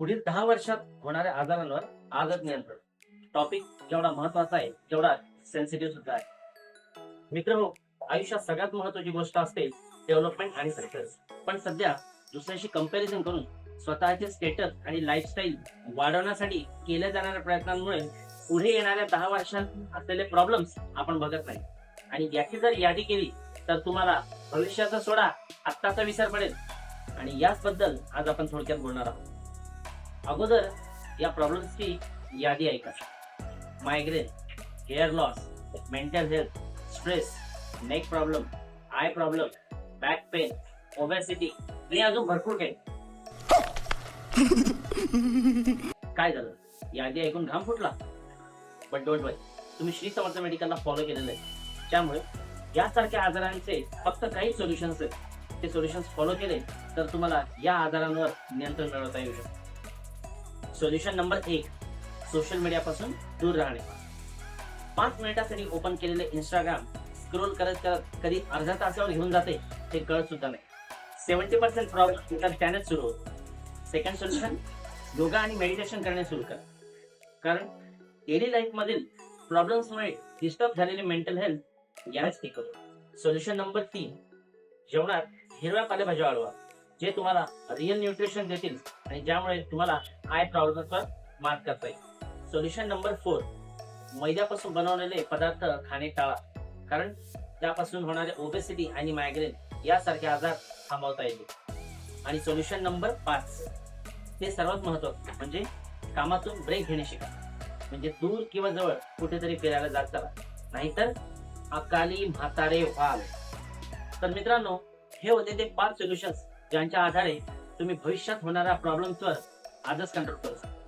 पुढील दहा वर्षात होणाऱ्या आजारांवर आजच नियंत्रण. टॉपिक जेवढा महत्त्वाचा आहे तेवढा सेन्सिटिव्ह सुद्धा आहे. मित्र हो आयुष्यात सगळ्यात महत्वाची गोष्ट असते डेव्हलपमेंट आणि सक्सेस पण सध्या दुसऱ्याशी कंपॅरिझन करून स्वतःचे स्टेटस आणि लाईफस्टाईल वाढवण्यासाठी केल्या जाणाऱ्या प्रयत्नांमुळे पुढे येणाऱ्या दहा वर्षात असलेले प्रॉब्लेम्स आपण बघत नाही. आणि याची जर यादी केली तर तुम्हाला भविष्याचा सोडा आत्ताचा विसर पडेल. आणि याच बद्दल आज आपण थोडक्यात बोलणार आहोत. अगोदर या प्रॉब्लेम्सची यादी ऐका. Migraine hair loss mental health stress neck problem eye problem back pain obesity आणि अजून भरपूर काही. काय झालं? यादी ऐकून घाम फुटला? पण डोंट वरी तुम्ही श्री समर्थ मेडिकलला फॉलो केलेलं आहे. त्यामुळे यासारख्या आजारांचे फक्त काही सोल्युशन्स आहेत. ते सोल्युशन्स फॉलो केले तर तुम्हाला या आजारांवर नियंत्रण मिळवता येऊ शकतं. सोल्युशन नंबर एक सोशल मीडियापासून दूर राहणे. पाच मिनिटासाठी ओपन केलेले इंस्टाग्राम स्क्रोल करत करत कधी अर्ध्या तासावर घेऊन जाते हे कळत सुद्धा नाही. सेव्हन्टी पर्सेंट प्रॉब्लेम तर त्यानेच सुरू होतो. सेकंड सोल्युशन योगा आणि मेडिटेशन करणे सुरू करा. कारण डेली लाईफमधील प्रॉब्लेम्समुळे डिस्टर्ब झालेली मेंटल हेल्थ यानेच ठीक होतो. सोल्युशन नंबर तीन जेवणात हिरव्या पालेभाज्या वाढवा. जे तुम्हाला रिअल न्यूट्रिशन देतील आणि ज्यामुळे तुम्हाला आय प्रॉब्लेमवर मात करता येईल. सोल्युशन नंबर फोर मैद्यापासून बनवलेले पदार्थ खाणे टाळा. कारण त्यापासून होणारे ओबेसिटी आणि मायग्रेन यासारखे आजार थांबवता येतील. आणि सोल्युशन नंबर पाच हे सर्वात महत्वाचं म्हणजे कामातून ब्रेक घेणे शिका. म्हणजे दूर किंवा जवळ कुठेतरी फिरायला जात चला. नाहीतर अकाली म्हातारे व्हाल. तर मित्रांनो हे होते ते पाच सोल्युशन्स ज्यांच्या आधारे तुम्ही भविष्यात होणाऱ्या प्रॉब्लेम्सवर आजच कंट्रोल करू शकता.